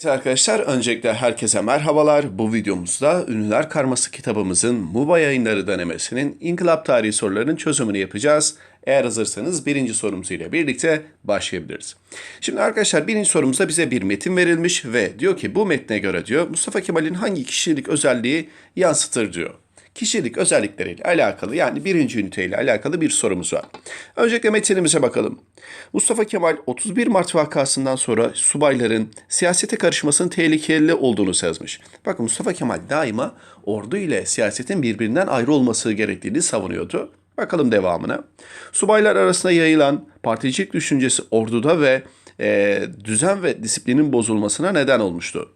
Evet Arkadaşlar öncelikle herkese merhabalar. Bu videomuzda Ünlüler Karması kitabımızın MUBA yayınları denemesinin inkılap tarihi sorularının çözümünü yapacağız. Eğer hazırsanız birinci sorumuz ile birlikte başlayabiliriz. Şimdi arkadaşlar birinci sorumuzda bize bir metin verilmiş ve diyor ki bu metne göre diyor Mustafa Kemal'in hangi kişilik özelliği yansıtır diyor kişilik özellikleriyle alakalı yani birinci üniteyle alakalı bir sorumuz var. Öncelikle metinimize bakalım. Mustafa Kemal 31 Mart vakasından sonra subayların siyasete karışmasının tehlikeli olduğunu sezmiş. Bakın Mustafa Kemal daima ordu ile siyasetin birbirinden ayrı olması gerektiğini savunuyordu. Bakalım devamına. Subaylar arasında yayılan particilik düşüncesi orduda ve e, düzen ve disiplinin bozulmasına neden olmuştu.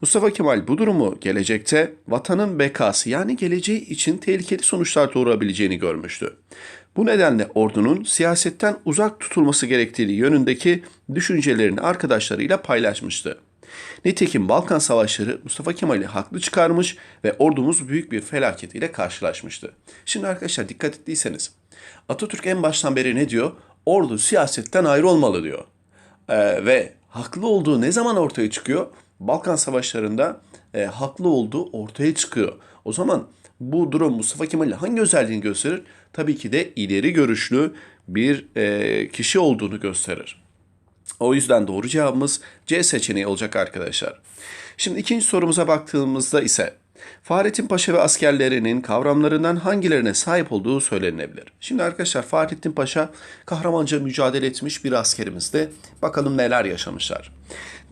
Mustafa Kemal bu durumu gelecekte vatanın bekası yani geleceği için tehlikeli sonuçlar doğurabileceğini görmüştü. Bu nedenle ordunun siyasetten uzak tutulması gerektiği yönündeki düşüncelerini arkadaşlarıyla paylaşmıştı. Nitekim Balkan Savaşları Mustafa Kemal'i haklı çıkarmış ve ordumuz büyük bir felaket ile karşılaşmıştı. Şimdi arkadaşlar dikkat ettiyseniz Atatürk en baştan beri ne diyor? Ordu siyasetten ayrı olmalı diyor. Ee, ve haklı olduğu ne zaman ortaya çıkıyor? Balkan Savaşları'nda e, haklı olduğu ortaya çıkıyor. O zaman bu durum Mustafa Kemal'in hangi özelliğini gösterir? Tabii ki de ileri görüşlü bir e, kişi olduğunu gösterir. O yüzden doğru cevabımız C seçeneği olacak arkadaşlar. Şimdi ikinci sorumuza baktığımızda ise Fahrettin Paşa ve askerlerinin kavramlarından hangilerine sahip olduğu söylenebilir. Şimdi arkadaşlar Fahrettin Paşa kahramanca mücadele etmiş bir askerimizdi. Bakalım neler yaşamışlar.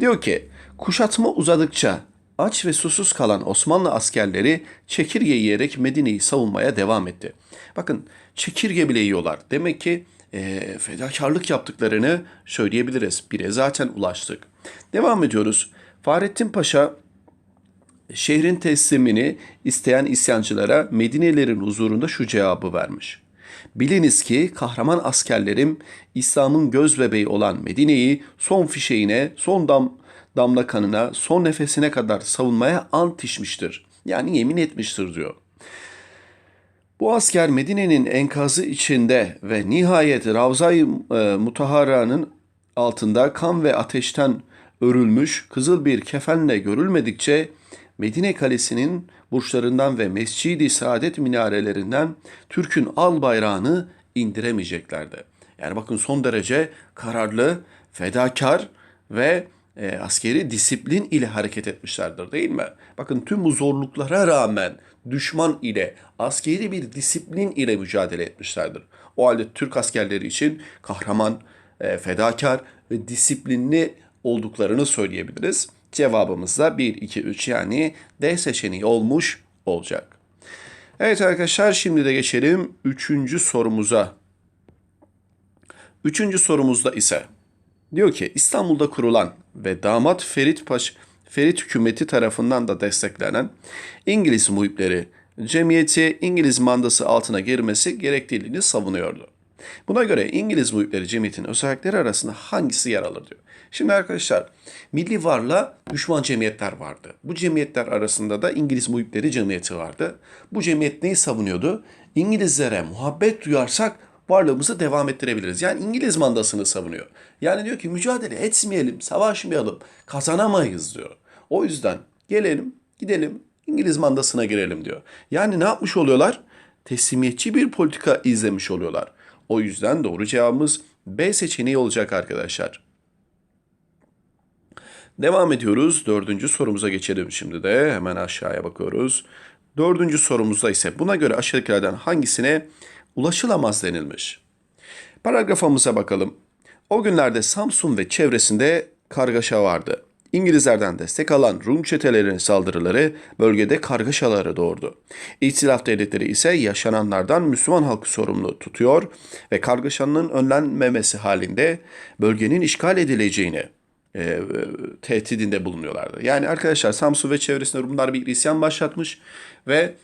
Diyor ki kuşatma uzadıkça aç ve susuz kalan Osmanlı askerleri çekirge yiyerek Medine'yi savunmaya devam etti. Bakın çekirge bile yiyorlar. Demek ki e, fedakarlık yaptıklarını söyleyebiliriz. Bire zaten ulaştık. Devam ediyoruz. Fahrettin Paşa şehrin teslimini isteyen isyancılara Medinelerin huzurunda şu cevabı vermiş. Biliniz ki kahraman askerlerim İslam'ın göz bebeği olan Medine'yi son fişeğine, son dam, damla kanına, son nefesine kadar savunmaya ant içmiştir. Yani yemin etmiştir diyor. Bu asker Medine'nin enkazı içinde ve nihayet Ravza-i e, Mutahara'nın altında kan ve ateşten örülmüş kızıl bir kefenle görülmedikçe Medine Kalesi'nin burçlarından ve Mescid-i Saadet minarelerinden Türk'ün al bayrağını indiremeyeceklerdi. Yani bakın son derece kararlı, fedakar ve e, askeri disiplin ile hareket etmişlerdir değil mi? Bakın tüm bu zorluklara rağmen düşman ile askeri bir disiplin ile mücadele etmişlerdir. O halde Türk askerleri için kahraman, e, fedakar ve disiplinli olduklarını söyleyebiliriz. Cevabımız da 1, 2, 3 yani D seçeneği olmuş olacak. Evet arkadaşlar şimdi de geçelim 3. sorumuza. 3. sorumuzda ise diyor ki İstanbul'da kurulan ve damat Ferit Paş Ferit hükümeti tarafından da desteklenen İngiliz muhipleri cemiyeti İngiliz mandası altına girmesi gerektiğini savunuyordu. Buna göre İngiliz muhipleri cemiyetin özellikleri arasında hangisi yer alır diyor. Şimdi arkadaşlar milli varla düşman cemiyetler vardı. Bu cemiyetler arasında da İngiliz muhipleri cemiyeti vardı. Bu cemiyet neyi savunuyordu? İngilizlere muhabbet duyarsak varlığımızı devam ettirebiliriz. Yani İngiliz mandasını savunuyor. Yani diyor ki mücadele etmeyelim, savaşmayalım, kazanamayız diyor. O yüzden gelelim, gidelim İngiliz mandasına girelim diyor. Yani ne yapmış oluyorlar? Teslimiyetçi bir politika izlemiş oluyorlar. O yüzden doğru cevabımız B seçeneği olacak arkadaşlar. Devam ediyoruz. Dördüncü sorumuza geçelim şimdi de. Hemen aşağıya bakıyoruz. Dördüncü sorumuzda ise buna göre aşağıdakilerden hangisine ulaşılamaz denilmiş. Paragrafımıza bakalım. O günlerde Samsun ve çevresinde kargaşa vardı. İngilizlerden destek alan Rum çetelerinin saldırıları bölgede kargaşaları doğurdu. İtilaf devletleri ise yaşananlardan Müslüman halkı sorumlu tutuyor ve kargaşanın önlenmemesi halinde bölgenin işgal edileceğini e, tehdidinde bulunuyorlardı. Yani arkadaşlar Samsun ve çevresinde Rumlar bir isyan başlatmış ve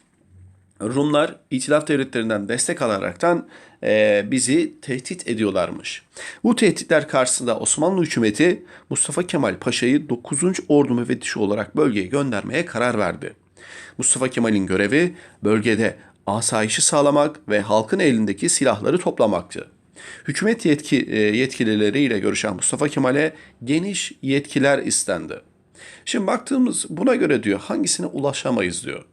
Rumlar İtilaf devletlerinden destek alaraktan e, bizi tehdit ediyorlarmış. Bu tehditler karşısında Osmanlı hükümeti Mustafa Kemal Paşa'yı 9. Ordu müfettişi olarak bölgeye göndermeye karar verdi. Mustafa Kemal'in görevi bölgede asayişi sağlamak ve halkın elindeki silahları toplamaktı. Hükümet yetki, e, yetkilileriyle görüşen Mustafa Kemal'e geniş yetkiler istendi. Şimdi baktığımız buna göre diyor hangisine ulaşamayız diyor.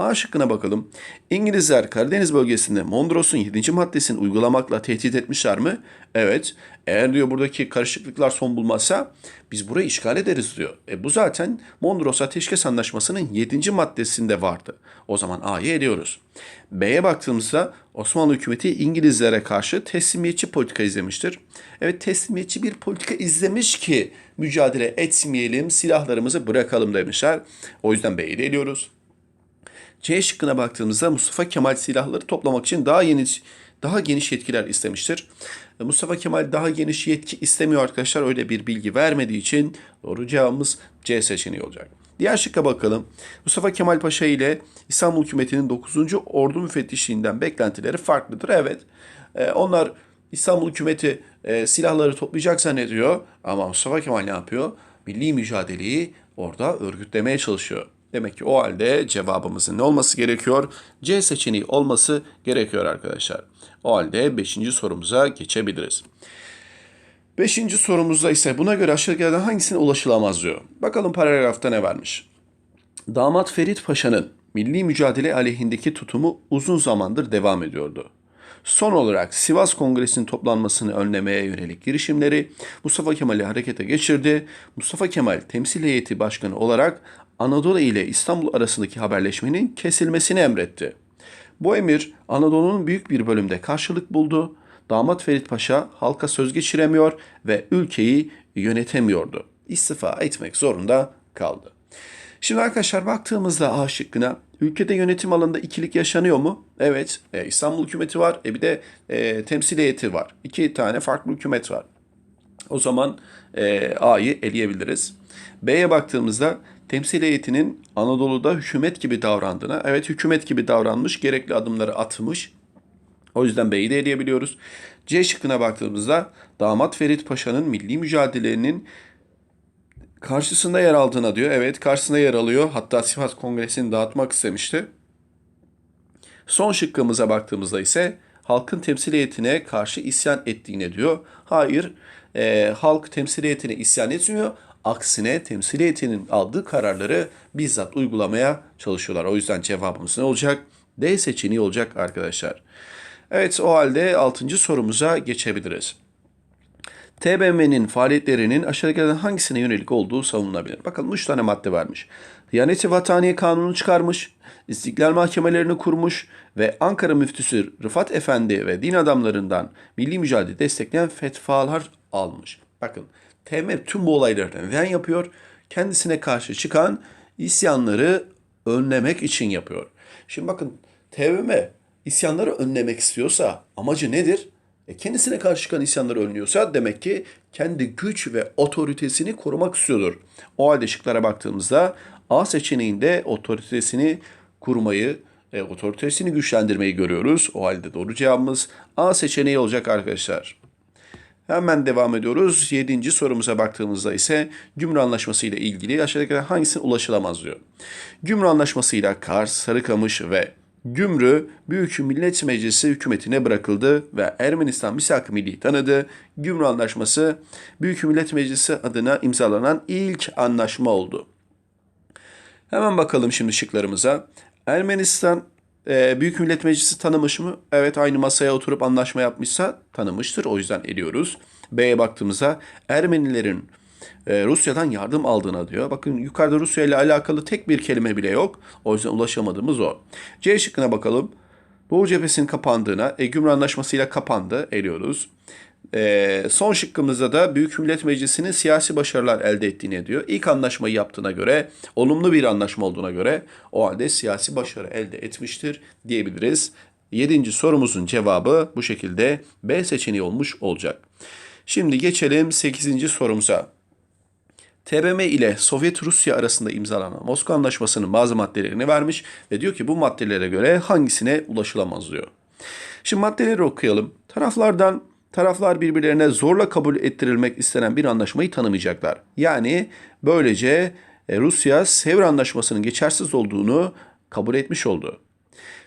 A şıkkına bakalım. İngilizler Karadeniz bölgesinde Mondros'un 7. maddesini uygulamakla tehdit etmişler mi? Evet. Eğer diyor buradaki karışıklıklar son bulmazsa biz burayı işgal ederiz diyor. E bu zaten Mondros Ateşkes Anlaşması'nın 7. maddesinde vardı. O zaman A'yı eliyoruz. B'ye baktığımızda Osmanlı hükümeti İngilizlere karşı teslimiyetçi politika izlemiştir. Evet teslimiyetçi bir politika izlemiş ki mücadele etmeyelim, silahlarımızı bırakalım demişler. O yüzden B'yi de eliyoruz. C şıkkına baktığımızda Mustafa Kemal silahları toplamak için daha yeni daha geniş yetkiler istemiştir. Mustafa Kemal daha geniş yetki istemiyor arkadaşlar. Öyle bir bilgi vermediği için doğru cevabımız C seçeneği olacak. Diğer şıkka bakalım. Mustafa Kemal Paşa ile İstanbul hükümetinin 9. Ordu müfettişliğinden beklentileri farklıdır. Evet. E, onlar İstanbul hükümeti e, silahları toplayacak zannediyor. Ama Mustafa Kemal ne yapıyor? Milli mücadeleyi orada örgütlemeye çalışıyor. Demek ki o halde cevabımızın ne olması gerekiyor? C seçeneği olması gerekiyor arkadaşlar. O halde 5. sorumuza geçebiliriz. Beşinci sorumuzda ise buna göre aşağıdakilerden hangisine ulaşılamaz diyor. Bakalım paragrafta ne vermiş. Damat Ferit Paşa'nın milli mücadele aleyhindeki tutumu uzun zamandır devam ediyordu. Son olarak Sivas Kongresi'nin toplanmasını önlemeye yönelik girişimleri Mustafa Kemal'i harekete geçirdi. Mustafa Kemal temsil heyeti başkanı olarak Anadolu ile İstanbul arasındaki haberleşmenin kesilmesini emretti. Bu emir Anadolu'nun büyük bir bölümde karşılık buldu. Damat Ferit Paşa halka söz geçiremiyor ve ülkeyi yönetemiyordu. İstifa etmek zorunda kaldı. Şimdi arkadaşlar baktığımızda A şıkkına ülkede yönetim alanında ikilik yaşanıyor mu? Evet. E, İstanbul hükümeti var. E, bir de e, temsil heyeti var. İki tane farklı hükümet var. O zaman e, A'yı eleyebiliriz. B'ye baktığımızda temsil heyetinin Anadolu'da hükümet gibi davrandığına, evet hükümet gibi davranmış, gerekli adımları atmış. O yüzden B'yi de eleyebiliyoruz. C şıkkına baktığımızda damat Ferit Paşa'nın milli mücadelenin karşısında yer aldığına diyor. Evet karşısında yer alıyor. Hatta Sivas Kongresi'ni dağıtmak istemişti. Son şıkkımıza baktığımızda ise halkın temsil heyetine karşı isyan ettiğine diyor. Hayır e, halk temsil heyetine isyan etmiyor. Aksine temsil heyetinin aldığı kararları bizzat uygulamaya çalışıyorlar. O yüzden cevabımız ne olacak? D seçeneği olacak arkadaşlar. Evet o halde 6. sorumuza geçebiliriz. TBMM'nin faaliyetlerinin aşağıdakilerden hangisine yönelik olduğu savunulabilir. Bakalım 3 tane madde vermiş. Diyaneti Vataniye Kanunu çıkarmış, İstiklal mahkemelerini kurmuş ve Ankara müftüsü Rıfat Efendi ve din adamlarından milli mücadele destekleyen fetvalar almış. Bakın TBMM tüm bu olayları neden yapıyor? Kendisine karşı çıkan isyanları önlemek için yapıyor. Şimdi bakın TBMM isyanları önlemek istiyorsa amacı nedir? E kendisine karşı çıkan isyanları önlüyorsa demek ki kendi güç ve otoritesini korumak istiyordur. O halde şıklara baktığımızda A seçeneğinde otoritesini kurmayı, e, otoritesini güçlendirmeyi görüyoruz. O halde doğru cevabımız A seçeneği olacak arkadaşlar. Hemen devam ediyoruz. Yedinci sorumuza baktığımızda ise Gümrü Anlaşması ile ilgili aşağıdakilerden hangisine ulaşılamaz diyor. Gümrü Anlaşması ile Kars, Sarıkamış ve Gümrü Büyük Millet Meclisi hükümetine bırakıldı ve Ermenistan misak milli tanıdı. Gümrü Anlaşması Büyük Millet Meclisi adına imzalanan ilk anlaşma oldu. Hemen bakalım şimdi şıklarımıza. Ermenistan e, Büyük Millet Meclisi tanımış mı? Evet aynı masaya oturup anlaşma yapmışsa tanımıştır. O yüzden eliyoruz. B'ye baktığımızda Ermenilerin e, Rusya'dan yardım aldığına diyor. Bakın yukarıda Rusya ile alakalı tek bir kelime bile yok. O yüzden ulaşamadığımız o. C şıkkına bakalım. Doğu cephesinin kapandığına, e, Gümrü Anlaşması ile kapandı, eliyoruz. E, son şıkkımızda da Büyük Millet Meclisi'nin siyasi başarılar elde ettiğini diyor. İlk anlaşmayı yaptığına göre, olumlu bir anlaşma olduğuna göre o halde siyasi başarı elde etmiştir diyebiliriz. Yedinci sorumuzun cevabı bu şekilde B seçeneği olmuş olacak. Şimdi geçelim 8. sorumuza. TBMM ile Sovyet Rusya arasında imzalanan Moskova Anlaşması'nın bazı maddelerini vermiş ve diyor ki bu maddelere göre hangisine ulaşılamaz diyor. Şimdi maddeleri okuyalım. Taraflardan taraflar birbirlerine zorla kabul ettirilmek istenen bir anlaşmayı tanımayacaklar. Yani böylece e, Rusya Sevr Anlaşması'nın geçersiz olduğunu kabul etmiş oldu.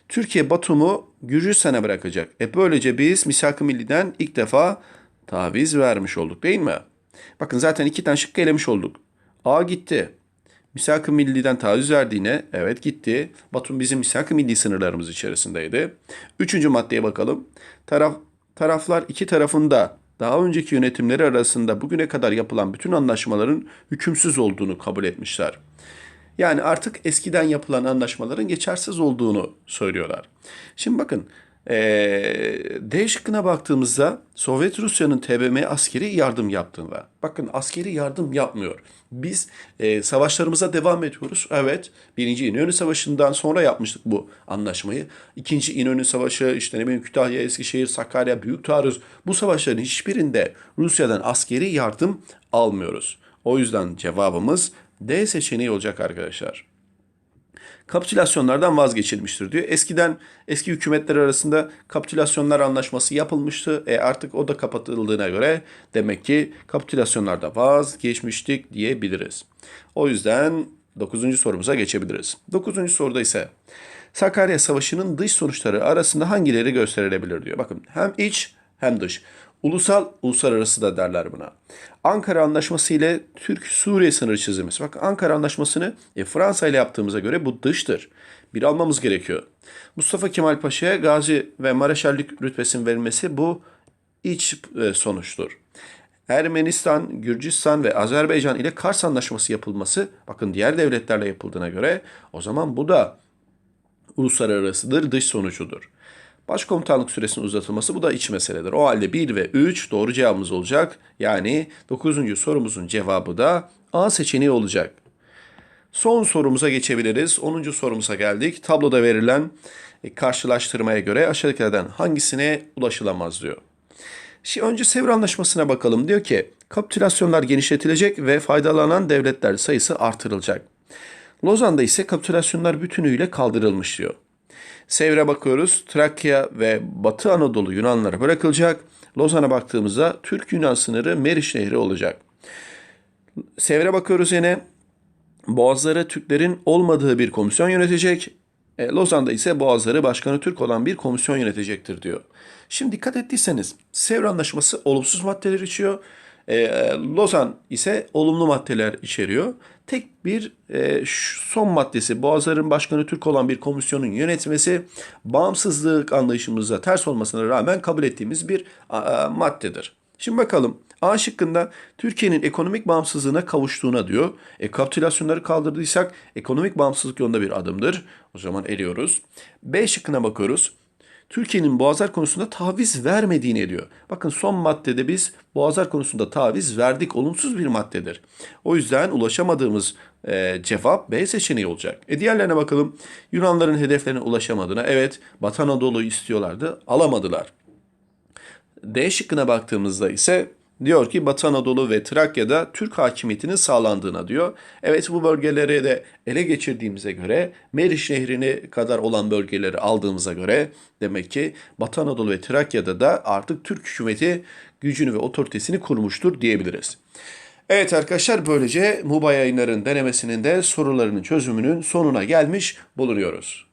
Türkiye Batum'u Gürcistan'a bırakacak. E böylece biz Misak-ı Milli'den ilk defa taviz vermiş olduk değil mi? Bakın zaten iki tane şıkkı elemiş olduk. A gitti. Misak-ı Milli'den taviz verdiğine evet gitti. Batum bizim Misak-ı Milli sınırlarımız içerisindeydi. Üçüncü maddeye bakalım. Taraf, taraflar iki tarafında daha önceki yönetimleri arasında bugüne kadar yapılan bütün anlaşmaların hükümsüz olduğunu kabul etmişler. Yani artık eskiden yapılan anlaşmaların geçersiz olduğunu söylüyorlar. Şimdi bakın ee, D şıkkına baktığımızda Sovyet Rusya'nın TBM'ye askeri yardım yaptığında. Bakın askeri yardım yapmıyor. Biz e, savaşlarımıza devam ediyoruz. Evet birinci İnönü Savaşı'ndan sonra yapmıştık bu anlaşmayı. İkinci İnönü Savaşı işte ne bileyim Kütahya, Eskişehir, Sakarya, Büyük Taarruz bu savaşların hiçbirinde Rusya'dan askeri yardım almıyoruz. O yüzden cevabımız D seçeneği olacak arkadaşlar kapitülasyonlardan vazgeçilmiştir diyor. Eskiden eski hükümetler arasında kapitülasyonlar anlaşması yapılmıştı. E artık o da kapatıldığına göre demek ki kapitülasyonlarda vazgeçmiştik diyebiliriz. O yüzden 9. sorumuza geçebiliriz. 9. soruda ise Sakarya Savaşı'nın dış sonuçları arasında hangileri gösterilebilir diyor. Bakın hem iç hem dış. Ulusal, uluslararası da derler buna. Ankara Anlaşması ile Türk-Suriye sınırı çizilmesi. Bak Ankara Anlaşması'nı e, Fransa ile yaptığımıza göre bu dıştır. Bir almamız gerekiyor. Mustafa Kemal Paşa'ya gazi ve mareşallik rütbesinin verilmesi bu iç e, sonuçtur. Ermenistan, Gürcistan ve Azerbaycan ile Kars Anlaşması yapılması bakın diğer devletlerle yapıldığına göre o zaman bu da uluslararasıdır, dış sonucudur. Başkomutanlık süresinin uzatılması bu da iç meseledir. O halde 1 ve 3 doğru cevabımız olacak. Yani 9. sorumuzun cevabı da A seçeneği olacak. Son sorumuza geçebiliriz. 10. sorumuza geldik. Tabloda verilen e, karşılaştırmaya göre aşağıdakilerden hangisine ulaşılamaz diyor. Şimdi önce Sevr Anlaşması'na bakalım. Diyor ki kapitülasyonlar genişletilecek ve faydalanan devletler sayısı artırılacak. Lozan'da ise kapitülasyonlar bütünüyle kaldırılmış diyor. Sevr'e bakıyoruz. Trakya ve Batı Anadolu Yunanlara bırakılacak. Lozan'a baktığımızda Türk-Yunan sınırı Meriç Nehri olacak. Sevr'e bakıyoruz yine. Boğazları Türklerin olmadığı bir komisyon yönetecek. E, Lozan'da ise Boğazları Başkanı Türk olan bir komisyon yönetecektir diyor. Şimdi dikkat ettiyseniz Sevr Anlaşması olumsuz maddeler içiyor. E, Lozan ise olumlu maddeler içeriyor. Tek bir e, son maddesi Boğazların Başkanı Türk olan bir komisyonun yönetmesi bağımsızlık anlayışımıza ters olmasına rağmen kabul ettiğimiz bir a, maddedir. Şimdi bakalım A şıkkında Türkiye'nin ekonomik bağımsızlığına kavuştuğuna diyor. E, kapitülasyonları kaldırdıysak ekonomik bağımsızlık yolunda bir adımdır. O zaman eliyoruz. B şıkkına bakıyoruz. Türkiye'nin Boğazlar konusunda taviz vermediğini diyor. Bakın son maddede biz Boğazlar konusunda taviz verdik. Olumsuz bir maddedir. O yüzden ulaşamadığımız e, cevap B seçeneği olacak. E diğerlerine bakalım. Yunanların hedeflerine ulaşamadığına evet Batı Anadolu'yu istiyorlardı alamadılar. D şıkkına baktığımızda ise Diyor ki Batı Anadolu ve Trakya'da Türk hakimiyetinin sağlandığına diyor. Evet bu bölgeleri de ele geçirdiğimize göre Meriç Nehri'ne kadar olan bölgeleri aldığımıza göre demek ki Batı Anadolu ve Trakya'da da artık Türk hükümeti gücünü ve otoritesini kurmuştur diyebiliriz. Evet arkadaşlar böylece MUBA yayınların denemesinin de sorularının çözümünün sonuna gelmiş bulunuyoruz.